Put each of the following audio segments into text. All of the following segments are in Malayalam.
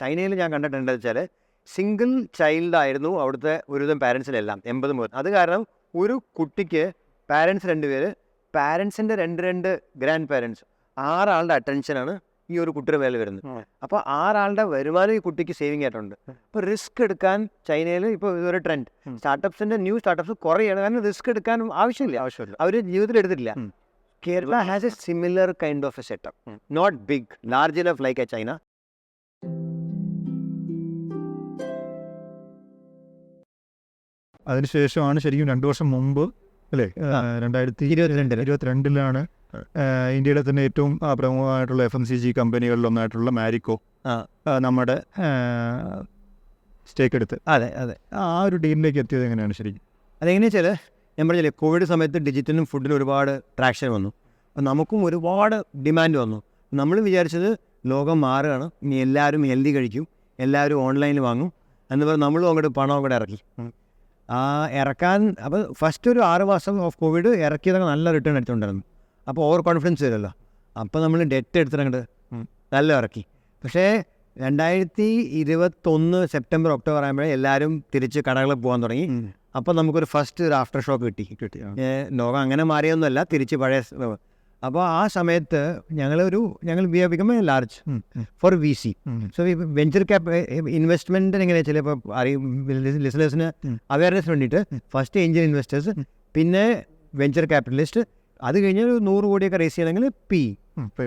ചൈനയിൽ ഞാൻ കണ്ടിട്ടുണ്ട് വെച്ചാൽ സിംഗിൾ ചൈൽഡായിരുന്നു അവിടുത്തെ ഒരുവിധം പാരൻസിലെല്ലാം എൺപത് മുതൽ. അത് കാരണം ഒരു കുട്ടിക്ക് പാരൻസ് രണ്ടുപേര് പാരൻസിന്റെ രണ്ട് രണ്ട് ഗ്രാൻഡ് പാരൻസ് ആറാളുടെ അറ്റൻഷനാണ് ഈ ഒരു കുട്ടിയുടെ മേലെ വരുന്നത്. അപ്പോൾ ആറാളുടെ വരുമാനം ഈ കുട്ടിക്ക് സേവിങ് ആയിട്ടുണ്ട്. അപ്പോൾ റിസ്ക് എടുക്കാൻ ചൈനയിൽ ഇപ്പോൾ ഇതൊരു ട്രെൻഡ്. സ്റ്റാർട്ടപ്സിന്റെ ന്യൂ സ്റ്റാർട്ടപ്സ് കുറയാണ്. കാരണം റിസ്ക് എടുക്കാൻ ആവശ്യമില്ല. ആവശ്യമില്ല. അവർ ജീവിതത്തിൽ എടുത്തിട്ടില്ല. Kerala has a similar kind of a setup not big large enough like a China അതിനുശേഷമാണ് ശരിക്കും രണ്ടു വർഷം മുമ്പ് അല്ലേ. രണ്ടായിരത്തി ഇരുപത്തിരണ്ടിൽ. ഇരുപത്തിരണ്ടിലാണ് ഇന്ത്യയിലെ തന്നെ ഏറ്റവും പ്രമുഖമായിട്ടുള്ള എഫ് എം സി ജി കമ്പനികളിലൊന്നായിട്ടുള്ള മാരിക്കോ നമ്മുടെ സ്റ്റേക്ക് എടുത്ത്. അതെ അതെ. ആ ഒരു ഡീലിലേക്ക് എത്തിയത് എങ്ങനെയാണ് ശരിക്കും? അതെങ്ങനെയാ വെച്ചാൽ ഞാൻ പറഞ്ഞില്ലേ കോവിഡ് സമയത്ത് ഡിജിറ്റലും ഫുഡിലും ഒരുപാട് ട്രാക്ഷൻ വന്നു. അപ്പം നമുക്കും ഒരുപാട് ഡിമാൻഡ് വന്നു. നമ്മൾ വിചാരിച്ചത് ലോകം മാറുകയാണ്. ഇനി എല്ലാവരും ഹെൽത്തി കഴിക്കും. എല്ലാവരും ഓൺലൈനിൽ വാങ്ങും. എന്ന് പറഞ്ഞ് നമ്മളും അങ്ങോട്ട് പണം അങ്ങോട്ട് ഇറക്കി. ഇറക്കാൻ അപ്പോൾ ഫസ്റ്റ് ഒരു ആറ് മാസം ഓഫ് കോവിഡ് ഇറക്കിയതൊക്കെ നല്ല റിട്ടേൺ എടുത്തിട്ടുണ്ടായിരുന്നു. അപ്പോൾ ഓവർ കോൺഫിഡൻസ് വരുമല്ലോ. അപ്പോൾ നമ്മൾ ഡെറ്റ് എടുത്തിട്ട് നല്ല ഇറക്കി. പക്ഷേ രണ്ടായിരത്തി ഇരുപത്തൊന്ന് സെപ്റ്റംബർ ഒക്ടോബർ ആകുമ്പോഴേ എല്ലാവരും തിരിച്ച് കടകളിൽ പോകാൻ തുടങ്ങി. അപ്പോൾ നമുക്കൊരു ഫസ്റ്റ് ഒരു ആഫ്റ്റർ ഷോക്ക് കിട്ടി. കിട്ടി. ലോകം അങ്ങനെ മാറിയൊന്നുമല്ല. തിരിച്ച് പഴയ അപ്പോൾ ആ സമയത്ത് ഞങ്ങളൊരു ഞങ്ങൾ we are become a large for V C so venture cap investment എങ്ങനെയാ വെച്ചാൽ ഇപ്പോൾ അറിയും ലിസണേഴ്സിന്. അവയർനെസ് വേണ്ടിയിട്ട് ഫസ്റ്റ് ഏഞ്ചൽ ഇൻവെസ്റ്റേഴ്സ് പിന്നെ വെഞ്ചർ ക്യാപിറ്റലിസ്റ്റ് അത് കഴിഞ്ഞ് ഒരു നൂറ് കോടിയൊക്കെ റേസ് ചെയ്യണമെങ്കിൽ പി.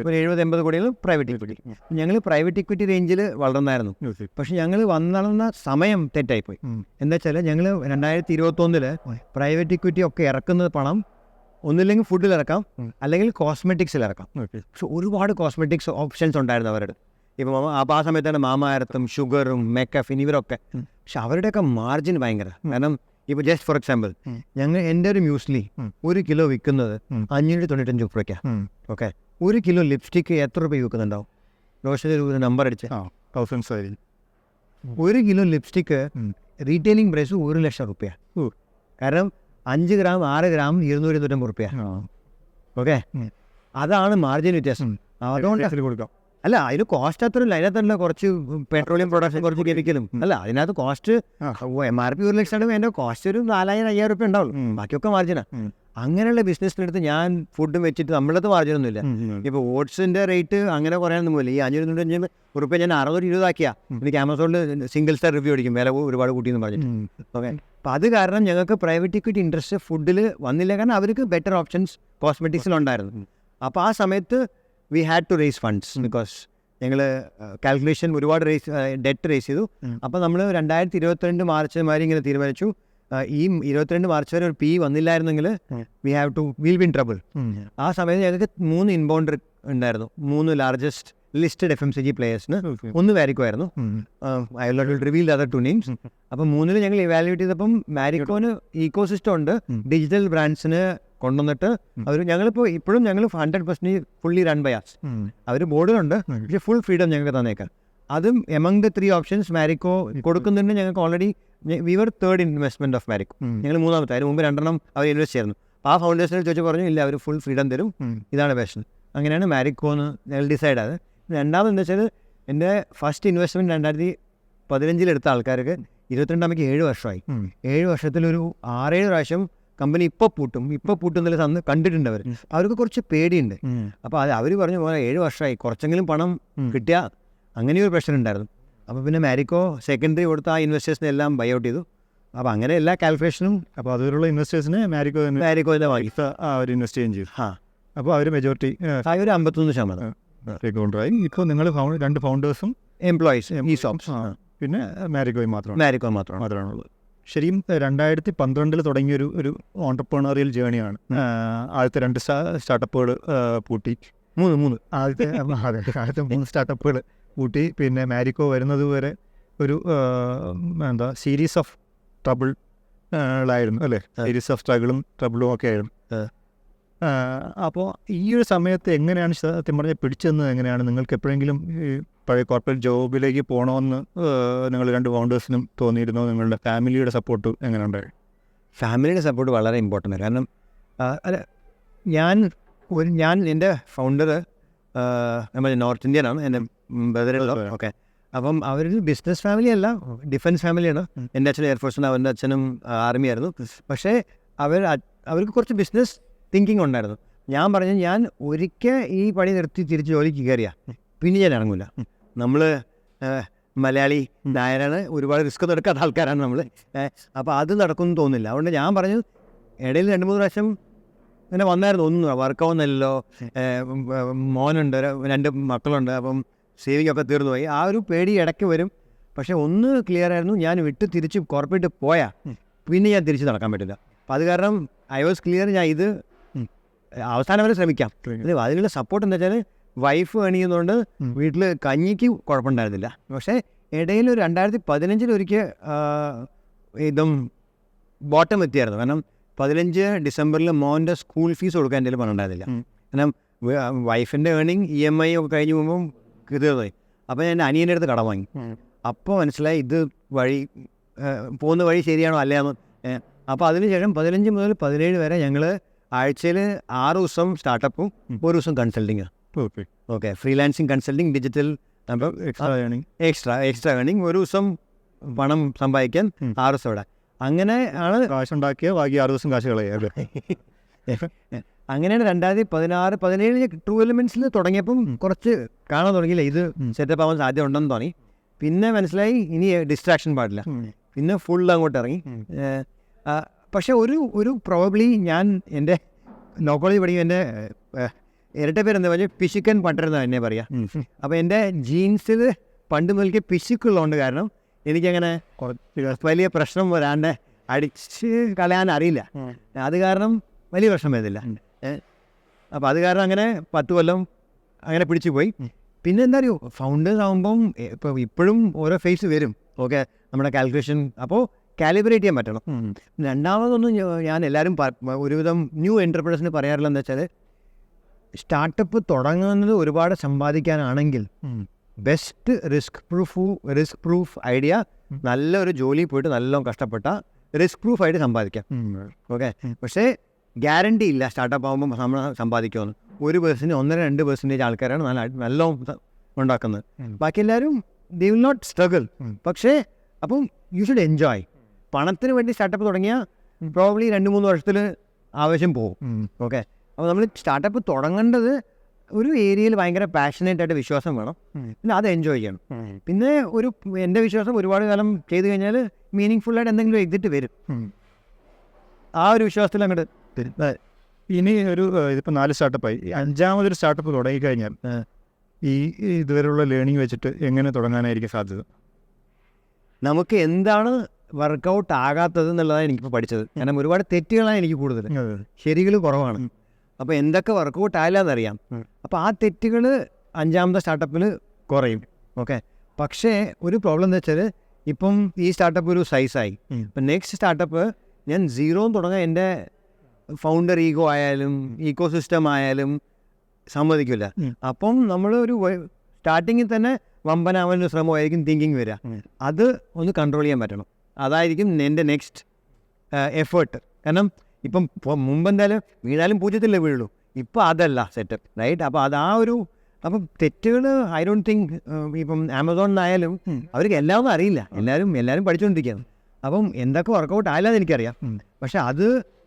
ഒരു എഴുപത് എൺപത് കോടികളും പ്രൈവറ്റ് ഇക്വിറ്റി ഞങ്ങൾ പ്രൈവറ്റ് ഇക്വിറ്റി റേഞ്ചിൽ വളർന്നായിരുന്നു. പക്ഷെ ഞങ്ങൾ വന്നളന്ന സമയം തെറ്റായിപ്പോയി. എന്താ വെച്ചാൽ ഞങ്ങൾ രണ്ടായിരത്തി ഇരുപത്തൊന്നിൽ പ്രൈവറ്റ് ഇക്വിറ്റി ഒക്കെ ഇറക്കുന്ന പണം ഒന്നില്ലെങ്കിൽ ഫുഡിൽ ഇറക്കാം അല്ലെങ്കിൽ കോസ്മെറ്റിക്സിൽ ഇറക്കാം. പക്ഷെ ഒരുപാട് കോസ്മെറ്റിക്സ് ഓപ്ഷൻസ് ഉണ്ടായിരുന്നു അവരുടെ. ഇപ്പം അപ്പോൾ ആ സമയത്താണ് മാമാരത്തും ഷുഗറും മേക്കഫിൻ ഇവരൊക്കെ. പക്ഷെ അവരുടെയൊക്കെ മാർജിൻ ഭയങ്കര. കാരണം ഇപ്പോൾ ജസ്റ്റ് ഫോർ എക്സാമ്പിൾ. ഞങ്ങൾ എന്റെ ഒരു മ്യൂസ്ലി. ഒരു കിലോ വിൽക്കുന്നത്. അഞ്ഞൂറ്റി തൊണ്ണൂറ്റഞ്ച് രൂപയ്ക്കാണ് ഓക്കെ ഒരു കിലോ ലിപ്സ്റ്റിക്ക് എത്ര രൂപ വിൽക്കുന്നുണ്ടാവും? റോഷൻ ഒരു നമ്പർ അടിച്ച്. ഒരു കിലോ ലിപ്സ്റ്റിക്ക്. റീറ്റെയിലിംഗ് പ്രൈസ് ഒരു ലക്ഷം റുപ്യ കാരണം അഞ്ച് ഗ്രാം ആറ് ഗ്രാം ഇരുന്നൂറ് ഇരുന്നൂറ്റമ്പത് റുപ്യ. ഓക്കെ? അതാണ് മാർജിൻ വ്യത്യാസം. അതുകൊണ്ട് കൊടുക്കാം. അല്ല അതിന് കോസ്റ്റ് അത്രയില്ല അതിനകത്തല്ല കുറച്ച് പെട്രോളിയം പ്രൊഡക്ഷൻ കുറച്ച് കെമിക്കലും അല്ല അതിനകത്ത് കോസ്റ്റ്. എം ആർ പി ഒരു ലക്ഷം ആണെങ്കിൽ എന്റെ കോസ്റ്റ് ഒരു നാലായിരം അയ്യായിരം റുപ്യ ഉണ്ടാവുള്ളൂ. ബാക്കിയൊക്കെ മാർജിനാണ്. അങ്ങനെയുള്ള ബിസിനസ്സിനടുത്ത് ഞാൻ ഫുഡും വെച്ചിട്ട് നമ്മളത് മാർജിനൊന്നുമില്ല ഇപ്പൊ ഓട്സിന്റെ ഇപ്പോൾ ഓട്സിന്റെ റേറ്റ് അങ്ങനെ കുറയാനൊന്നും പോലെ ഈ അഞ്ഞൂറ് തൊണ്ണൂറ്റഞ്ച് ഉറുപ്പ്യ ഞാൻ അറുപത് ഇരുപതാക്കിയാ എനിക്ക് ആമസോണിൽ സിംഗിൾ സ്റ്റാർ റിവ്യൂ അടിക്കും. വില ഒരുപാട് കൂട്ടിയെന്ന് പറഞ്ഞിട്ട്. ഓക്കെ. അപ്പോൾ അത് കാരണം ഞങ്ങൾക്ക് പ്രൈവറ്റ് ഇക്വിറ്റി ഇൻട്രസ്റ്റ് ഫുഡിൽ വന്നില്ല. കാരണം അവർക്ക് ബെറ്റർ ഓപ്ഷൻസ് കോസ്മെറ്റിക്സിലുണ്ടായിരുന്നു അപ്പോൾ ആ സമയത്ത് we had to raise funds because ഞങ്ങൾ കാൽക്കുലേഷൻ ഒരുപാട് റേസ് ഡെറ്റ് റേസ് ചെയ്തു. അപ്പൊ അപ്പോൾ നമ്മൾ രണ്ടായിരത്തി ഇരുപത്തിരണ്ട് മാർച്ച് മാതിരി ഇങ്ങനെ തീരുമാനിച്ചു. ഈ ഇരുപത്തിരണ്ട് മാർച്ച് വരെ ഒരു P വന്നില്ലായിരുന്നെങ്കിൽ we have to will be in trouble ആ സമയത്ത് ഞങ്ങൾക്ക് മൂന്ന് ഇൻബൗണ്ടർ ഉണ്ടായിരുന്നു മൂന്ന് largest listed F M C G പ്ലേയേഴ്സിന് ഒന്ന് വാരിക്കോ ആയിരുന്നു. I will reveal other two names. അപ്പം മൂന്നിൽ ഞങ്ങൾ ഇവാലുവേറ്റ് ചെയ്തപ്പം മാരിക്കോന് ഈക്കോ സിസ്റ്റം ഉണ്ട്. ഡിജിറ്റൽ ബ്രാൻഡ്സിന് കൊണ്ടുവന്നിട്ട്. അവർ ഞങ്ങളിപ്പോൾ ഇപ്പോഴും ഞങ്ങൾ hundred percentage fully run by us. അവർ ബോർഡിലുണ്ട്. പക്ഷേ ഫുൾ ഫ്രീഡം ഞങ്ങൾക്ക് തന്നേക്കാം അതും among the three options Marico കൊടുക്കുന്നുണ്ട്. ഞങ്ങൾക്ക് already we were third investment of Marico. ഞങ്ങൾ മൂന്നാമത്തെ. അതിന് മുമ്പ് രണ്ടെണ്ണം അവർ ഇൻവെസ്റ്റ് ചെയ്യുന്നു അപ്പോൾ ആ ഫൗണ്ടേഷനിൽ ചോദിച്ചു പറഞ്ഞു ഇല്ല അവർ ഫുൾ ഫ്രീഡം തരും. ഇതാണ് പാഷൻ അങ്ങനെയാണ് മാരിക്കോ എന്ന് ഞങ്ങൾ ഡിസൈഡ് ആയത്. രണ്ടാമത് എന്താ വെച്ചാൽ എന്റെ ഫസ്റ്റ് ഇൻവെസ്റ്റ്മെന്റ് രണ്ടായിരത്തി പതിനഞ്ചിലെടുത്ത ആൾക്കാർക്ക് ഇരുപത്തിരണ്ടാമത്തേക്ക് ഏഴ് വർഷമായി. ഏഴ് വർഷത്തിലൊരു ആറേഴ് പ്രാവശ്യം കമ്പനി ഇപ്പോൾ പൂട്ടും. ഇപ്പോൾ പൂട്ടും എന്നുള്ള തന്ന് കണ്ടിട്ടുണ്ട് അവർ. അവർക്ക് കുറച്ച് പേടിയുണ്ട്. അപ്പോൾ അത് അവർ പറഞ്ഞു പോലെ ഏഴ് വർഷമായി. കുറച്ചെങ്കിലും പണം. കിട്ടിയാൽ അങ്ങനെ ഒരു പ്രശ്നം ഉണ്ടായിരുന്നു. അപ്പോൾ പിന്നെ മാരിക്കോ സെക്കൻഡറി കൊടുത്ത ആ ഇൻവെസ്റ്റേഴ്സിനെ എല്ലാം ബൈ ഔട്ട് ചെയ്തു. അപ്പോൾ അങ്ങനെ എല്ലാ കാൽക്കുലേഷനും അപ്പോൾ അതിലുള്ള ഇൻവെസ്റ്റേഴ്സിന് മാരിക്കോ തന്നെ മാരിക്കോയിലെ വാങ്ങി പൈസ അവർ ഇൻവെസ്റ്റ് ചെയ്യുകയും ചെയ്തു. ആ അപ്പോൾ അവർ മെജോറിറ്റി ആ ഒരു അമ്പത്തൊന്ന് ശതമാനം. ഇപ്പോൾ നിങ്ങൾ രണ്ട് ഫൗണ്ടേഴ്സും എംപ്ലോയീസ് ഈ സോപ്സ് ആ. പിന്നെ മാരിക്കോയി മാത്രം മാരിക്കോ മാത്രം മാത്രമാണുള്ളത്. ശരിയും രണ്ടായിരത്തി പന്ത്രണ്ടിൽ തുടങ്ങിയൊരു ഒരു ഓണ്ടർപ്രണറിയൽ ജേണിയാണ് ആദ്യത്തെ രണ്ട് സ്റ്റാർട്ടപ്പുകൾ പൂട്ടി. മൂന്ന് മൂന്ന്. ആദ്യത്തെ ആദ്യത്തെ മൂന്ന് സ്റ്റാർട്ടപ്പുകൾ പൂട്ടി പിന്നെ മാരിക്കോ വരുന്നത് വരെ ഒരു എന്താ സീരീസ് ഓഫ് ട്രബിൾ ായിരുന്നു അല്ലേ. സീരീസ് ഓഫ് സ്ട്രഗിളും ട്രബിളും ഒക്കെ ആയിരുന്നു. അപ്പോൾ ഈ ഒരു സമയത്ത് എങ്ങനെയാണ് സത്യം പറഞ്ഞാൽ പിടിച്ചെന്ന് എങ്ങനെയാണ് നിങ്ങൾക്ക് എപ്പോഴെങ്കിലും ഈ പഴയ കോർപ്പറേറ്റ് ജോബിലേക്ക് പോകണമെന്ന് നിങ്ങൾ രണ്ട് ഫൗണ്ടേഴ്സിനും തോന്നിയിരുന്നോ നിങ്ങളുടെ ഫാമിലിയുടെ സപ്പോർട്ട് എങ്ങനെ ഉണ്ടായി ഫാമിലിയുടെ സപ്പോർട്ട് വളരെ ഇമ്പോർട്ടന്റ് ആണ് കാരണം അല്ല ഞാൻ ഒരു ഞാൻ എന്റെ ഫൗണ്ടർ നമ്മൾ നോർത്ത് ഇന്ത്യനാണ് എന്റെ. ഓക്കെ. അപ്പം അവരൊരു ബിസിനസ് ഫാമിലി അല്ല ഡിഫൻസ് ഫാമിലിയാണ്. എന്റെ അച്ഛൻ എയർഫോഴ്സിന് അവന്റെ അച്ഛനും ആർമി ആയിരുന്നു പക്ഷേ അവർ അവർക്ക് കുറച്ച് ബിസിനസ് തിങ്കിങ് ഉണ്ടായിരുന്നു. ഞാൻ പറഞ്ഞു ഞാൻ ഒരിക്കൽ ഈ പണി നിർത്തി തിരിച്ച് ജോലിക്ക് കയറിയ. പിന്നെ ഞാൻ ഇറങ്ങില്ല നമ്മൾ മലയാളി നായരാണ്. ഒരുപാട് റിസ്ക് എടുക്കാത്ത ആൾക്കാരാണ് നമ്മൾ അപ്പോൾ അത് നടക്കുമെന്ന് തോന്നുന്നില്ല. അതുകൊണ്ട് ഞാൻ പറഞ്ഞു ഇടയിൽ രണ്ട് മൂന്ന് പ്രാവശ്യം ഇങ്ങനെ വന്നായിരുന്നു. ഒന്നും വർക്കാവുന്നില്ലല്ലോ മോനുണ്ട് രണ്ട് മക്കളുണ്ട്. അപ്പം സേവിങ് ഒക്കെ തീർന്നു പോയി. ആ ഒരു പേടി ഇടയ്ക്ക് വരും. പക്ഷേ ഒന്ന് ക്ലിയർ ആയിരുന്നു ഞാൻ വിട്ട് തിരിച്ച് കോർപ്പറേറ്റ് പോയാൽ പിന്നെ ഞാൻ തിരിച്ച് നടക്കാൻ പറ്റില്ല. അപ്പം അത് കാരണം ഐ വാസ് ക്ലിയർ ഞാൻ ഇത് അവസാനം വരെ ശ്രമിക്കാം. അതിനുള്ള സപ്പോർട്ട് എന്താ വെച്ചാൽ വൈഫ് എണിയുന്നതുകൊണ്ട് വീട്ടിൽ കഞ്ഞിക്ക് കുഴപ്പമുണ്ടായിരുന്നില്ല. പക്ഷേ ഇടയിൽ ഒരു രണ്ടായിരത്തി പതിനഞ്ചിൽ ഒരിക്കൽ ഇതും ബോട്ടം എത്തിയായിരുന്നു. കാരണം പതിനഞ്ച് ഡിസംബറിൽ മോന്റെ സ്കൂൾ ഫീസ് കൊടുക്കാൻ എന്റെ പണം ഉണ്ടായിരുന്നില്ല. കാരണം വൈഫിന്റെ ഏണിങ് ഇ എം ഐ ഒക്കെ കഴിഞ്ഞ് പോകുമ്പോൾ തീർന്നുപോയി അപ്പോൾ ഞാൻ അനിയന്റെ അടുത്ത് കടം വാങ്ങി. അപ്പോൾ മനസ്സിലായി ഇത് വഴി പോകുന്ന വഴി ശരിയാണോ അല്ലയെന്ന്. അപ്പോൾ അതിനുശേഷം പതിനഞ്ച് മുതൽ പതിനേഴ് വരെ ഞങ്ങൾ ആഴ്ചയിൽ ആറ് ദിവസം സ്റ്റാർട്ടപ്പും ഒരു ദിവസം consulting okay. Okay freelancing consulting digital extra extra extra ഏണിങ് ഒരു ദിവസം പണം സമ്പാദിക്കാൻ. ആറ് ദിവസം ഇവിടെ അങ്ങനെ ആണ് കാശ് ഉണ്ടാക്കിയ ബാക്കി ആറ് ദിവസം കാശ് കളയുക അങ്ങനെയാണ് രണ്ടായിരത്തി പതിനാറ് പതിനേഴ് ട്രൂ എലിമെൻസിൽ തുടങ്ങിയപ്പം കുറച്ച് കാണാൻ തുടങ്ങിയില്ല? ഇത്. സെറ്റപ്പ് ആവാൻ സാധ്യത ഉണ്ടെന്ന് തോന്നി. പിന്നെ മനസ്സിലായി ഇനി ഡിസ്ട്രാക്ഷൻ പാടില്ല. പിന്നെ ഫുൾ അങ്ങോട്ട് ഇറങ്ങി. പക്ഷെ ഒരു ഒരു പ്രോബ്ലി ഞാൻ എന്റെ ലോ കോളേജ് പഠിക്കും എന്റെ ഇരട്ട പേര് എന്താ പറഞ്ഞാൽ പിശുക്കൻ പട്ടരുന്ന എന്നെ പറയാം. അപ്പോൾ എന്റെ ജീൻസിൽ പണ്ട് മുതൽക്ക് പിശുക്കുള്ളതുകൊണ്ട് കാരണം എനിക്കങ്ങനെ വലിയ പ്രശ്നം വരാണ്ട് അടിച്ച് കളയാൻ അറിയില്ല. അത് കാരണം വലിയ പ്രശ്നം വരുന്നില്ല അപ്പോൾ അത് കാരണം അങ്ങനെ പത്ത് കൊല്ലം അങ്ങനെ പിടിച്ചു പോയി. പിന്നെ എന്താ അറിയോ? ഫൗണ്ടേഴ്സ് ആകുമ്പം ഇപ്പോൾ ഇപ്പോഴും ഓരോ ഫേസ് വരും. ഓക്കെ? നമ്മുടെ കാൽക്കുലേഷൻ അപ്പോൾ കാലിബ്രേറ്റ് ചെയ്യാൻ പറ്റണം. രണ്ടാമതൊന്നും ഞാൻ എല്ലാവരും ഒരുവിധം ന്യൂ എന്റർപ്രണേഴ്സിന് പറയാറില്ല എന്താ വെച്ചാൽ സ്റ്റാർട്ടപ്പ് തുടങ്ങുന്നത് ഒരുപാട് സമ്പാദിക്കാനാണെങ്കിൽ best risk proof risk proof idea നല്ലൊരു ജോലി പോയിട്ട് നല്ലോണം കഷ്ടപ്പെട്ട റിസ്ക് പ്രൂഫ് ആയിട്ട് സമ്പാദിക്കാം. ഓക്കെ? പക്ഷേ ഗ്യാരണ്ടി ഇല്ല. സ്റ്റാർട്ടപ്പ് ആകുമ്പോൾ നമ്മൾ സമ്പാദിക്കുമെന്ന്. ഒരു പേഴ്സന്റ് ഒന്നര രണ്ട് പെർസെന്റേജ് ആൾക്കാരാണ് നല്ല നല്ല ഉണ്ടാക്കുന്നത്. ബാക്കി എല്ലാവരും ദേ വിൽ നോട്ട് സ്ട്രഗിൾ പക്ഷേ അപ്പം യു ഷുഡ് എൻജോയ് പണത്തിന് വേണ്ടി സ്റ്റാർട്ടപ്പ് തുടങ്ങിയാൽ പ്രോബ്ലി രണ്ട് മൂന്ന് വർഷത്തിൽ ആവശ്യം പോകും. ഓക്കെ അപ്പോൾ നമ്മൾ സ്റ്റാർട്ടപ്പ് തുടങ്ങേണ്ടത് ഒരു ഏരിയയിൽ ഭയങ്കര പാഷനേറ്റ് ആയിട്ട് വിശ്വാസം വേണം. പിന്നെ അത് എൻജോയ് ചെയ്യണം. പിന്നെ ഒരു എന്റെ വിശ്വാസം ഒരുപാട് കാലം ചെയ്തു കഴിഞ്ഞാൽ മീനിങ് ഫുള്ളായിട്ട് എന്തെങ്കിലും എക്സിറ്റ് വരും. ആ ഒരു വിശ്വാസത്തിൽ അങ്ങോട്ട് ഇനി ഒരു ഇതിപ്പോൾ ഇതിപ്പോ നാല് സ്റ്റാർട്ടപ്പായി. അഞ്ചാമതൊരു സ്റ്റാർട്ടപ്പ് തുടങ്ങിക്കഴിഞ്ഞാൽ. ഈ ഇതുവരെയുള്ള ലേണിംഗ് വെച്ചിട്ട് എങ്ങനെ തുടങ്ങാനായിരിക്കും സാധ്യത? നമുക്ക് എന്താണ് വർക്കൗട്ട് ആകാത്തത് എന്നുള്ളതാണ് എനിക്കിപ്പോൾ പഠിച്ചത്. കാരണം ഒരുപാട് തെറ്റുകളാണ് എനിക്ക് കൂടുതൽ ശരികൾ കുറവാണ്. അപ്പോൾ എന്തൊക്കെ വർക്കൗട്ട് ആയില്ല എന്നറിയാം. അപ്പോൾ ആ തെറ്റുകൾ അഞ്ചാമത്തെ സ്റ്റാർട്ടപ്പിൽ കുറയും. ഓക്കെ? പക്ഷേ ഒരു പ്രോബ്ലം എന്താ വെച്ചാൽ ഇപ്പം ഈ സ്റ്റാർട്ടപ്പ് ഒരു സൈസായി. ഇപ്പം നെക്സ്റ്റ് സ്റ്റാർട്ടപ്പ് ഞാൻ സീറോ തുടങ്ങാൻ എന്റെ ഫൗണ്ടർ ഈഗോ ആയാലും ഈക്കോ സിസ്റ്റം ആയാലും സമ്മതിക്കില്ല അപ്പം നമ്മൾ ഒരു സ്റ്റാർട്ടിങ്ങിൽ തന്നെ വമ്പനാവാനൊരു ശ്രമമായിരിക്കും തിങ്കിങ് വരിക അത് ഒന്ന് കൺട്രോൾ ചെയ്യാൻ പറ്റണം. അതായിരിക്കും എന്റെ നെക്സ്റ്റ് എഫേർട്ട് കാരണം ഇപ്പം മുമ്പ് എന്തായാലും വീണാലും പൂജ്യത്തില്ല വീഴുള്ളൂ. ഇപ്പോൾ അതല്ല സെറ്റപ്പ് റൈറ്റ് അപ്പോൾ അത് ആ ഒരു അപ്പം തെറ്റുകൾ ഐ ഡോണ്ട് തിങ്ക് ഇപ്പം ആമസോണിലായാലും. അവർക്ക് എല്ലാം അറിയില്ല. എല്ലാവരും എല്ലാവരും പഠിച്ചുകൊണ്ടിരിക്കുകയാണ് അപ്പം എന്തൊക്കെ വർക്കൗട്ട് ആയില്ലെന്ന് എനിക്കറിയാം. പക്ഷെ അത്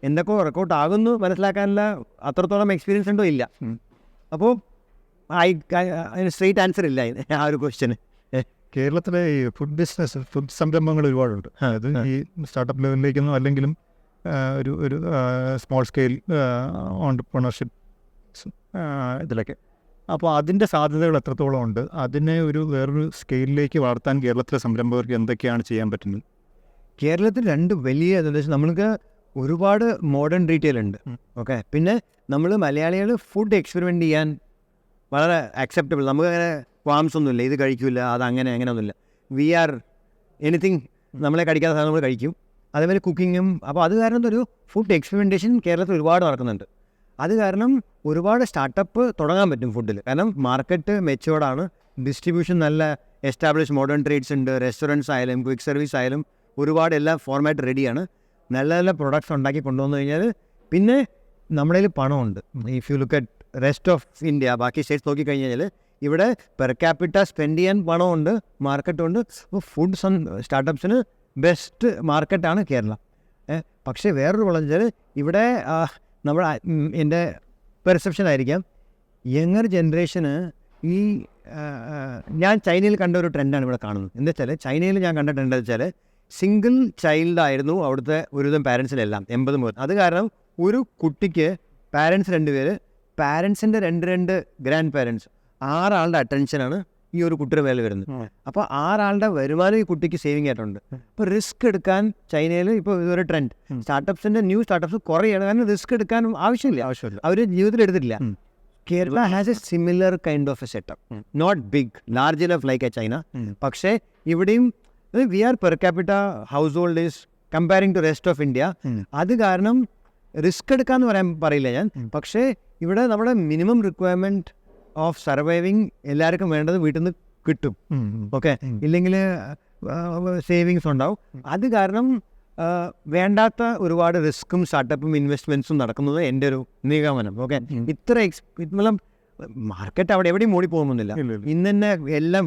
എന്തൊക്കെ വർക്കൗട്ട് ആകുന്നു മനസ്സിലാക്കാനുള്ള അത്രത്തോളം എക്സ്പീരിയൻസ് ഉണ്ടോ? ഇല്ല. അപ്പോൾ ഐ അതിന് സ്ട്രെയിറ്റ് ആൻസർ ഇല്ല ആ ഒരു ക്വസ്റ്റ്യന് കേരളത്തിലെ ഈ ഫുഡ് ബിസിനസ് ഫുഡ് സംരംഭങ്ങൾ ഒരുപാടുണ്ട്. അത് ഈ സ്റ്റാർട്ടപ്പ് ലെവലിലേക്കൊന്നും അല്ലെങ്കിലും ഒരു ഒരു സ്മോൾ സ്കെയിൽ ഓണ്ടർപ്രണർഷിപ്പ് ഇതിലൊക്കെ. അപ്പോൾ അതിന്റെ സാധ്യതകൾ എത്രത്തോളം ഉണ്ട്? അതിനെ ഒരു വേറൊരു സ്കെയിലിലേക്ക് വളർത്താൻ കേരളത്തിലെ സംരംഭകർക്ക് എന്തൊക്കെയാണ് ചെയ്യാൻ പറ്റുന്നത്? കേരളത്തിൽ രണ്ട് വലിയ എന്താ വെച്ചാൽ നമ്മൾക്ക് ഒരുപാട് മോഡേൺ റീറ്റെയിൽ ഉണ്ട്. ഓക്കെ പിന്നെ നമ്മൾ മലയാളികൾ ഫുഡ് എക്സ്പെരിമെന്റ് ചെയ്യാൻ വളരെ അക്സെപ്റ്റബിൾ നമുക്ക് അങ്ങനെ വാംസ് ഒന്നുമില്ല. ഇത് കഴിക്കില്ല അത് അങ്ങനെ അങ്ങനെ ഒന്നുമില്ല. വി ആർ എനിത്തിങ് നമ്മളെ കഴിക്കാത്ത സാധനം നമ്മൾ കഴിക്കും. അതേപോലെ കുക്കിങ്ങും അപ്പോൾ അത് കാരണം ഒരു ഫുഡ് എക്സ്പെരിമെന്റേഷൻ കേരളത്തിൽ ഒരുപാട് നടക്കുന്നുണ്ട്. അത് കാരണം ഒരുപാട് സ്റ്റാർട്ടപ്പ് തുടങ്ങാൻ പറ്റും ഫുഡിൽ കാരണം മാർക്കറ്റ് മെച്ചുവേർഡാണ് ഡിസ്ട്രിബ്യൂഷൻ നല്ല എസ്റ്റാബ്ലിഷ് മോഡേൺ ട്രേഡ്സ് ഉണ്ട്. റെസ്റ്റോറന്റ്സ് ആയാലും ക്വിക്ക് സർവീസ് ആയാലും ഒരുപാട് എല്ലാ ഫോർമാറ്റ് റെഡിയാണ് നല്ല നല്ല പ്രൊഡക്ട്സ് ഉണ്ടാക്കി കൊണ്ടുവന്നു കഴിഞ്ഞാൽ പിന്നെ നമ്മുടെ കയ്യിൽ പണമുണ്ട്. If you look at rest of India ബാക്കി സ്റ്റേറ്റ്സ് നോക്കിക്കഴിഞ്ഞാൽ ഇവിടെ പെർ ക്യാപിറ്റ സ്പെൻഡ് ചെയ്യാൻ പണമുണ്ട് മാർക്കറ്റുണ്ട് അപ്പോൾ ഫുഡ് സ്റ്റാർട്ടപ്സിന് ബെസ്റ്റ് മാർക്കറ്റാണ് കേരളം. പക്ഷേ വേറൊരു വെച്ചാൽ ഇവിടെ നമ്മൾ എന്റെ പെർസെപ്ഷൻ ആയിരിക്കാം. യങ്ങർ ജനറേഷന് ഈ ഞാൻ ചൈനയിൽ കണ്ട ഒരു ട്രെൻഡാണ് ഇവിടെ കാണുന്നത്. എന്താ വെച്ചാൽ ചൈനയിൽ ഞാൻ കണ്ട ട്രെൻഡ് വെച്ചാൽ സിംഗിൾ ചൈൽഡായിരുന്നു അവിടുത്തെ ഒരുവിധം പാരൻസിനെല്ലാം എൺപത് മുതൽ. അത് കാരണം ഒരു കുട്ടിക്ക് പാരൻസ് രണ്ടുപേർ പാരൻസിന്റെ രണ്ട് രണ്ട് ഗ്രാൻഡ് പാരൻസ് ആറാളുടെ അറ്റൻഷനാണ് ഈ ഒരു കുട്ടിയുടെ മേലെ വരുന്നത്. അപ്പോൾ ആറാളുടെ വരുമാനം ഈ കുട്ടിക്ക് സേവിങ് ആയിട്ടുണ്ട്. അപ്പോൾ റിസ്ക് എടുക്കാൻ ചൈനയിൽ ഇപ്പോൾ ഇതൊരു ട്രെൻഡ്. സ്റ്റാർട്ടപ്സിന്റെ ന്യൂ സ്റ്റാർട്ടപ്സ് കുറയാണ് കാരണം റിസ്ക് എടുക്കാൻ ആവശ്യമില്ല. ആവശ്യമില്ല. അവർ ജീവിതത്തിൽ എടുത്തിട്ടില്ല. Kerala has a similar kind of a setup not big large enough like a China പക്ഷേ ഇവിടെയും we are per capita household is comparing to rest of India ഉം. അത് കാരണം റിസ്ക് എടുക്കാന്ന് പറയാൻ പറയില്ല ഞാൻ ഉം. പക്ഷേ ഇവിടെ നമ്മുടെ മിനിമം റിക്വയർമെന്റ് ഓഫ് സർവൈവിങ് എല്ലാവർക്കും വേണ്ടത് വീട്ടിൽ നിന്ന് കിട്ടും. ഓക്കെ ഉം. ഇല്ലെങ്കിൽ സേവിങ്സ് ഉണ്ടാവും അത് കാരണം വേണ്ടാത്ത ഒരുപാട് റിസ്ക്കും സ്റ്റാർട്ടപ്പും ഇൻവെസ്റ്റ്മെന്റ്സും നടക്കുന്നത് എന്റെ ഒരു നിഗമനം ഓക്കെ. ഇത്ര എക്സ് മതലം മാർക്കറ്റ് അവിടെ എവിടെയും മൂടി പോകുന്നില്ല. ഇന്ന് തന്നെ എല്ലാം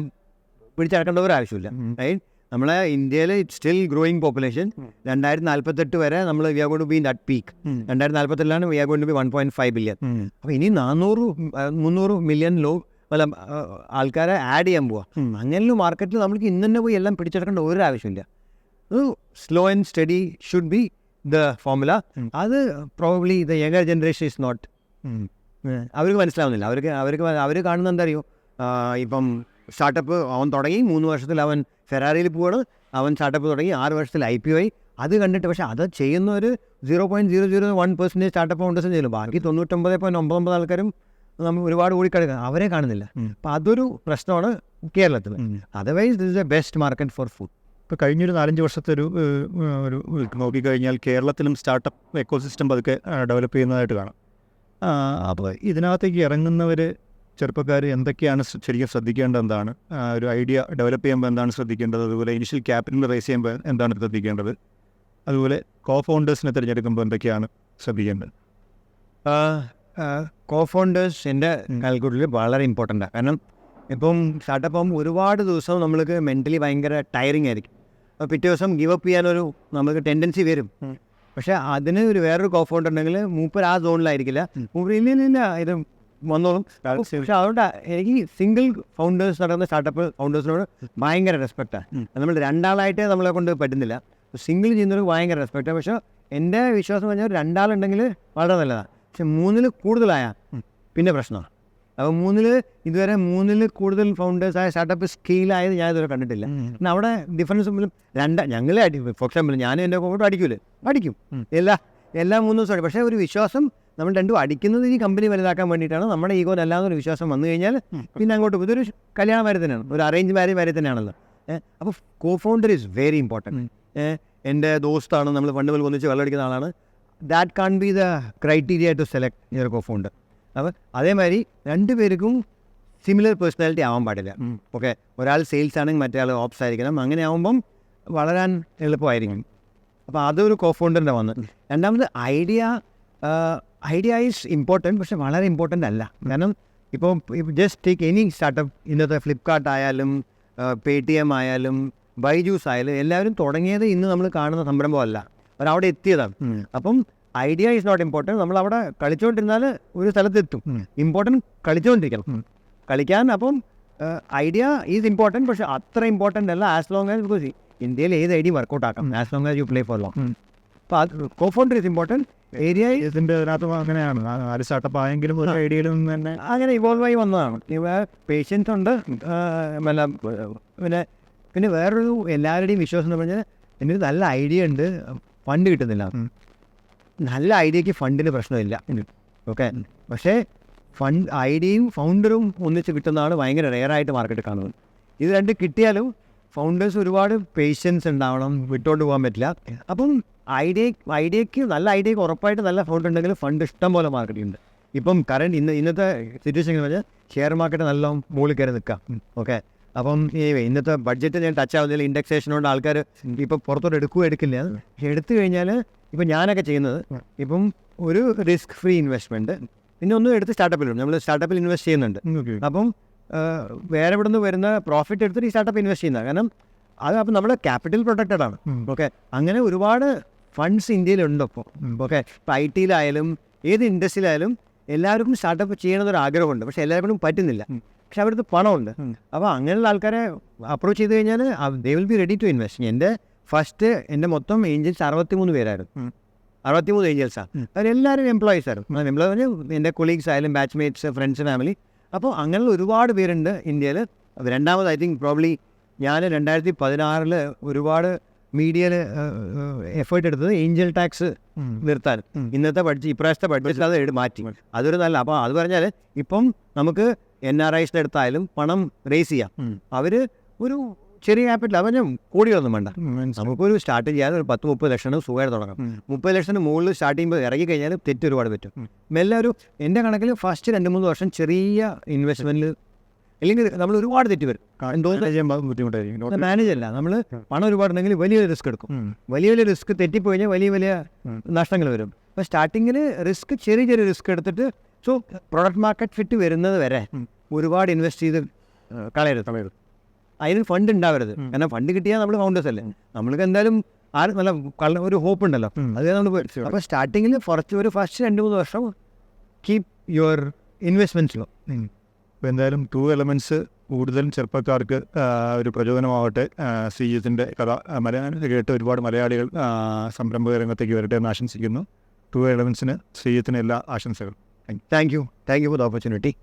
പിടിച്ചടക്കേണ്ട ഒരു ആവശ്യമില്ല റൈറ്റ് നമ്മളെ ഇന്ത്യയിൽ സ്റ്റിൽ ഗ്രോയിങ് പോപ്പുലേഷൻ. രണ്ടായിരത്തി നാൽപ്പത്തെട്ട് വരെ നമ്മൾ we are gone to be that peak. രണ്ടായിരത്തി നാൽപ്പത്തെട്ടിലാണ് we are gone to be one point five billion. അപ്പോൾ ഇനി നാനൂറ് മുന്നൂറ് മില്യൺ ലോ അല്ല ആൾക്കാരെ ആഡ് ചെയ്യാൻ പോവാം. അങ്ങനെ മാർക്കറ്റിൽ നമുക്ക് ഇന്ന് തന്നെ പോയി എല്ലാം പിടിച്ചെടുക്കേണ്ട ഒരു ആവശ്യമില്ല slow and steady should be the formula അത് probably the younger generation is not അവർക്ക് മനസ്സിലാവുന്നില്ല. അവർക്ക് അവർക്ക് അവർ കാണുന്ന എന്താ അറിയോ? ഇപ്പം സ്റ്റാർട്ടപ്പ് അവൻ തുടങ്ങി മൂന്ന് വർഷത്തിൽ അവൻ ഫെറാറിയിൽ പോവാണ്. അവൻ സ്റ്റാർട്ടപ്പ് തുടങ്ങി ആറ് വർഷത്തിൽ ഐ പി ആയി. അത് കണ്ടിട്ട് പക്ഷേ അത് ചെയ്യുന്ന ഒരു zero point zero zero one percentage startup ഫൗണ്ടേഴ്സും ചെയ്യുന്നു ബാക്കി തൊണ്ണൂറ്റൊമ്പത് പോയിന്റ് ഒമ്പതൊമ്പത് ആൾക്കാരും നമ്മൾ ഒരുപാട് ഓടിക്കളിക്കുക അവരെ കാണുന്നില്ല. അപ്പോൾ അതൊരു പ്രശ്നമാണ് കേരളത്തിൽ. Otherwise this is a best market for food ഇപ്പോൾ കഴിഞ്ഞൊരു നാലഞ്ച് വർഷത്തെ ഒരു ഒരു നോക്കിക്കഴിഞ്ഞാൽ കേരളത്തിലും സ്റ്റാർട്ടപ്പ് എക്കോസിസ്റ്റം പതുക്കെ ഡെവലപ്പ് ചെയ്യുന്നതായിട്ട് കാണാം. അപ്പോൾ ഇതിനകത്തേക്ക് ഇറങ്ങുന്നവർ ചെറുപ്പക്കാർ എന്തൊക്കെയാണ് ശരിക്കും ശ്രദ്ധിക്കേണ്ടത് എന്താണ് ഒരു ഐഡിയ ഡെവലപ്പ് ചെയ്യുമ്പോൾ എന്താണ് ശ്രദ്ധിക്കേണ്ടത്? അതുപോലെ ഇനിഷ്യൽ ക്യാപിറ്റൽ റേസ് ചെയ്യുമ്പോൾ എന്താണ് ശ്രദ്ധിക്കേണ്ടത്? അതുപോലെ കോ ഫൗണ്ടേഴ്സിനെ തിരഞ്ഞെടുക്കുമ്പോൾ എന്തൊക്കെയാണ് ശ്രദ്ധിക്കേണ്ടത്? കോ ഫൗണ്ടേഴ്സ് എന്റെ. കാൽക്കുട്ടിൽ വളരെ ഇമ്പോർട്ടന്റാണ് കാരണം ഇപ്പം സ്റ്റാർട്ടപ്പ് ആകുമ്പോൾ ഒരുപാട് ദിവസം നമ്മൾക്ക് മെന്റലി ഭയങ്കര ടയറിങ് ആയിരിക്കും. അപ്പോൾ പിറ്റേ ദിവസം ഗിവ് അപ്പ് ചെയ്യാനൊരു നമുക്ക് ടെൻഡൻസി വരും. പക്ഷേ അതിന് ഒരു വേറൊരു കോ ഫൗണ്ടർ ഉണ്ടെങ്കിൽ മൂപ്പർ ആ സോണിലായിരിക്കില്ല. മൂപ്പർ ഇല്ല, ഇല്ല ഇത് വന്നോളും. പക്ഷെ അതുകൊണ്ട് എനിക്ക് സിംഗിൾ ഫൗണ്ടേഴ്സ് നടക്കുന്ന സ്റ്റാർട്ടപ്പ് ഫൗണ്ടേഴ്സിനോട് ഭയങ്കര റെസ്പെക്റ്റാണ്. നമ്മൾ രണ്ടാളായിട്ടേ നമ്മളെ കൊണ്ട് പറ്റുന്നില്ല. സിംഗിൾ ചെയ്യുന്നവർക്ക് ഭയങ്കര റെസ്പെക്റ്റാണ് പക്ഷേ എന്റെ വിശ്വാസം പറഞ്ഞാൽ രണ്ടാളുണ്ടെങ്കിൽ വളരെ നല്ലതാണ് പക്ഷെ മൂന്നിൽ കൂടുതലായ പിന്നെ പ്രശ്നമാണ് അപ്പോൾ മൂന്നിൽ ഇതുവരെ മൂന്നിൽ കൂടുതൽ ഫൗണ്ടേഴ്സായ സ്റ്റാർട്ടപ്പ് സ്കെയിലായത് ഞാൻ ഇതുവരെ കണ്ടിട്ടില്ല. പിന്നെ അവിടെ ഡിഫറൻസ് പോലും രണ്ട് ഞങ്ങളെ അടി ഫോർ എക്സാമ്പിൾ ഞാനും എന്റെ കോട്ട് അടിക്കൂലേ അടിക്കും എല്ലാ എല്ലാ മൂന്ന് ദിവസം പക്ഷേ ഒരു വിശ്വാസം നമ്മൾ രണ്ടും അടിക്കുന്നത് ഈ കമ്പനി വലുതാക്കാൻ വേണ്ടിയിട്ടാണ്. നമ്മുടെ ഈഗോയിൽ അല്ലാതെ ഒരു വിശ്വാസം വന്നു കഴിഞ്ഞാൽ പിന്നെ അങ്ങോട്ട് ഇതൊരു കല്യാണ മാരി തന്നെയാണ്. ഒരു അറേഞ്ച് മാരേജ് മാരി തന്നെയാണല്ലോ. അപ്പോൾ co founder is very important. എന്റെ ദോസ്താണ് നമ്മൾ ഫണ്ട് മുതൽ ഒന്നിച്ച് വെള്ളമടിക്കുന്ന ആളാണ്. That can be the criteria to select your co founder അപ്പോൾ അതേമാതിരി രണ്ടുപേർക്കും സിമിലർ പേഴ്സണാലിറ്റി ആവാൻ പാടില്ല. ഓക്കെ ഒരാൾ സെയിൽസ് ആണെങ്കിൽ മറ്റേ ആൾ ഓപ്സ് ആയിരിക്കണം. അങ്ങനെ ആവുമ്പം വളരാൻ എളുപ്പമായിരിക്കും. അപ്പോൾ അതൊരു കോ ഫൗണ്ടറിന്റെ വന്ന്. രണ്ടാമത് ഐഡിയ ഐഡിയ ഈസ് ഇമ്പോർട്ടന്റ് പക്ഷെ വളരെ ഇമ്പോർട്ടന്റ് അല്ല. കാരണം ഇപ്പോൾ ജസ്റ്റ് ടേക്ക് എനി സ്റ്റാർട്ടപ്പ് ഇന്നത്തെ ഫ്ലിപ്കാർട്ട് ആയാലും പേ ടി എം ആയാലും ബൈജൂസ് ആയാലും എല്ലാവരും തുടങ്ങിയത് ഇന്ന് നമ്മൾ കാണുന്ന സംരംഭമല്ല അവരവിടെ എത്തിയതാണ്. അപ്പം ഐഡിയ ഈസ് നോട്ട് ഇമ്പോർട്ടന്റ്. നമ്മൾ അവിടെ കളിച്ചുകൊണ്ടിരുന്നാൽ ഒരു സ്ഥലത്തെത്തും. ഇമ്പോർട്ടന്റ് കളിച്ചുകൊണ്ടിരിക്കണം. കളിക്കാൻ അപ്പം ഐഡിയ ഈസ് ഇമ്പോർട്ടന്റ് പക്ഷെ അത്ര ഇമ്പോർട്ടന്റ് അല്ല ആസ് ലോങ് ആസ് ബിക്കോസ് ഇന്ത്യയിൽ ഏത് ഐഡിയ വർക്കൗട്ട് ആക്കാം as long as you play for long. അപ്പോൾ അത് co founder is important area ഇതിന്റെ അതിനകത്ത് അങ്ങനെയാണ് ആര് സ്റ്റാർട്ടപ്പ് ആയെങ്കിലും ഒരു ഐഡിയയിൽ നിന്ന് തന്നെ അങ്ങനെ ഇവോൾവ് ആയി വന്നതാണ്. പേഷ്യൻസ് ഉണ്ട്. പിന്നെ പിന്നെ പിന്നെ വേറൊരു എല്ലാവരുടെയും വിശ്വാസം എന്ന് പറഞ്ഞാൽ എനിക്ക് നല്ല ഐഡിയ ഉണ്ട്. ഫണ്ട് കിട്ടുന്നില്ല. നല്ല ഐഡിയക്ക് ഫണ്ടിന് പ്രശ്നമില്ല. ഓക്കെ പക്ഷേ ഫണ്ട് ഐഡിയയും ഫൗണ്ടറും ഒന്നിച്ച് കിട്ടുന്നതാണ് ഭയങ്കര റെയറായിട്ട് മാർക്കറ്റ് കാണുന്നത്. ഇത് രണ്ട് കിട്ടിയാലും ഫൗണ്ടേഴ്സ് ഒരുപാട് പേഷ്യൻസ് ഉണ്ടാവണം. വിട്ടുകൊണ്ട് പോകാൻ പറ്റില്ല. അപ്പം ഐഡിയ ഐഡിയക്ക് നല്ല ഐഡിയക്ക് ഉറപ്പായിട്ട് നല്ല ഫണ്ട് ഉണ്ടെങ്കിൽ ഫണ്ട് ഇഷ്ടം പോലെ മാർക്കറ്റ് ഉണ്ട്. ഇപ്പം കറണ്ട് ഇന്ന് ഇന്നത്തെ സിറ്റുവേഷൻ എന്ന് പറഞ്ഞാൽ ഷെയർ മാർക്കറ്റ് നല്ല മുകളിൽ കയറി നിൽക്കാം. ഓക്കെ അപ്പം ഈ ഇന്നത്തെ ബഡ്ജറ്റ് ഞാൻ ടച്ച് ആവുന്നില്ല ഇൻഡെക്സേഷനോട് ആൾക്കാർ ഇപ്പം പുറത്തോട്ട് എടുക്കുകയോ എടുക്കില്ല. പക്ഷെ എടുത്തു കഴിഞ്ഞാൽ ഇപ്പം ഞാനൊക്കെ ചെയ്യുന്നത് ഇപ്പം ഒരു റിസ്ക് ഫ്രീ ഇൻവെസ്റ്റ്മെന്റ് പിന്നെ ഒന്നും എടുത്ത് സ്റ്റാർട്ടപ്പിലും നമ്മൾ സ്റ്റാർട്ടപ്പിൽ ഇൻവെസ്റ്റ് ചെയ്യുന്നുണ്ട്. അപ്പം വേറെ ഇവിടെ നിന്ന് വരുന്ന പ്രോഫിറ്റ് എടുത്തിട്ട് ഈ സ്റ്റാർട്ടപ്പ് ഇൻവെസ്റ്റ് ചെയ്യുന്നത്. കാരണം അത് അപ്പം നമ്മൾ ക്യാപിറ്റൽ പ്രൊട്ടക്റ്റഡ് ആണ്. ഓക്കെ അങ്ങനെ ഒരുപാട് ഫണ്ട്സ് ഇന്ത്യയിലുണ്ട് ഇപ്പോൾ ഉം. ഓക്കെ? ഇപ്പോൾ ഐ ടിയിലായാലും ഏത് ഇൻഡസ്ട്രിയിലായാലും എല്ലാവർക്കും സ്റ്റാർട്ടപ്പ് ചെയ്യണമെന്നൊരു ആഗ്രഹമുണ്ട്. പക്ഷേ എല്ലാവർക്കും പറ്റുന്നില്ല. പക്ഷെ അവർക്ക് പണമുണ്ട്. അപ്പോൾ അങ്ങനെയുള്ള ആൾക്കാരെ അപ്രോച്ച് ചെയ്ത് കഴിഞ്ഞാൽ they will be ready to invest എന്റെ ഫസ്റ്റ് എന്റെ മൊത്തം ഏഞ്ചൽസ് അറുപത്തിമൂന്ന് പേരായിരുന്നു. അറുപത്തിമൂന്ന് ഏഞ്ചൽസാണ്. അവരെല്ലാവരും എംപ്ലോയീസ് ആയിരുന്നു. എംപ്ലോയി എന്റെ കൊളീഗ്സ് ആയാലും ബാച്ച്മേറ്റ്സ് ഫ്രണ്ട്സ് ഫാമിലി അപ്പോൾ അങ്ങനെയുള്ള ഒരുപാട് പേരുണ്ട് ഇന്ത്യയിൽ രണ്ടാമത് ഐ തിങ്ക് പ്രോബ്ലി ഞാൻ രണ്ടായിരത്തി പതിനാറിൽ ഒരുപാട് മീഡിയയിൽ എഫേർട്ട് എടുത്തത് ഏഞ്ചൽ ടാക്സ്. നിർത്താൻ. ഇന്നത്തെ ബഡ്ജറ്റ് ഇപ്രാവശ്യത്തെ ബഡ്ജറ്റ് അത് മാറ്റി. അതൊരു നല്ല അപ്പോൾ അത് പറഞ്ഞാൽ ഇപ്പം നമുക്ക് എൻ ആർ ഐസിന്റെ അടുത്തായാലും പണം റേസ് ചെയ്യാം. അവർ അവർ ഒരു ചെറിയ ക്യാപിറ്റൽ അവന് കോടികളൊന്നും വേണ്ട. നമുക്കൊരു സ്റ്റാർട്ട് ചെയ്യാൻ ഒരു പത്ത് മുപ്പത് ലക്ഷം സുഖമായിട്ട് തുടങ്ങാം. മുപ്പത് ലക്ഷത്തിന് മുകളിൽ സ്റ്റാർട്ട് ചെയ്യുമ്പോൾ ഇറങ്ങി കഴിഞ്ഞാൽ തെറ്റ് ഒരുപാട് പറ്റും. ഒരു എന്റെ കണക്കിൽ ഫസ്റ്റ് രണ്ട് മൂന്ന് വർഷം ചെറിയ ഇൻവെസ്റ്റ്മെന്റിൽ അല്ലെങ്കിൽ നമ്മൾ ഒരുപാട് തെറ്റ് വരും ബുദ്ധിമുട്ടായിരിക്കും മാനേജ് അല്ല നമ്മൾ പണം ഒരുപാട് ഉണ്ടെങ്കിൽ വലിയ റിസ്ക് എടുക്കും വലിയ വലിയ റിസ്ക് തെറ്റിപ്പോയി കഴിഞ്ഞാൽ വലിയ വലിയ. നഷ്ടങ്ങൾ വരും അപ്പോൾ സ്റ്റാർട്ടിങ്ങിൽ റിസ്ക് ചെറിയ ചെറിയ റിസ്ക് എടുത്തിട്ട് സോ പ്രൊഡക്റ്റ് മാർക്കറ്റ് ഫിറ്റ് വരുന്നത് വരെ. ഒരുപാട് ഇൻവെസ്റ്റ് ചെയ്ത് കളയരുത് കളയരുത്. അതിന് ഫണ്ട് ഉണ്ടാവരുത്. കാരണം ഫണ്ട് കിട്ടിയാൽ നമ്മൾ ഫൗണ്ടേഴ്സ് അല്ലേ നമ്മൾക്ക് എന്തായാലും ആരും നല്ല കള്ള- ഒരു ഹോപ്പ് ഉണ്ടല്ലോ. അത് നമ്മൾ. അപ്പോൾ സ്റ്റാർട്ടിങ്ങിൽ കുറച്ച് ഒരു ഫസ്റ്റ് രണ്ട് മൂന്ന് വർഷം കീപ് യുവർ ഇൻവെസ്റ്റ്മെന്റ്സിലോ. അപ്പോൾ എന്തായാലും ടു എലമെന്റ്സ് കൂടുതലും ചെറുപ്പക്കാർക്ക് ഒരു പ്രചോദനമാവട്ടെ. ശ്രീജിത്തിന്റെ കഥ ആ, മലയാളം കേട്ട് ഒരുപാട് മലയാളികൾ സംരംഭക രംഗത്തേക്ക് വരട്ടെ എന്ന് ആശംസിക്കുന്നു. ടു എലമെൻസിന് ശ്രീജിത്തിന് എല്ലാ ആശംസകളും. Thank you thank you for the opportunity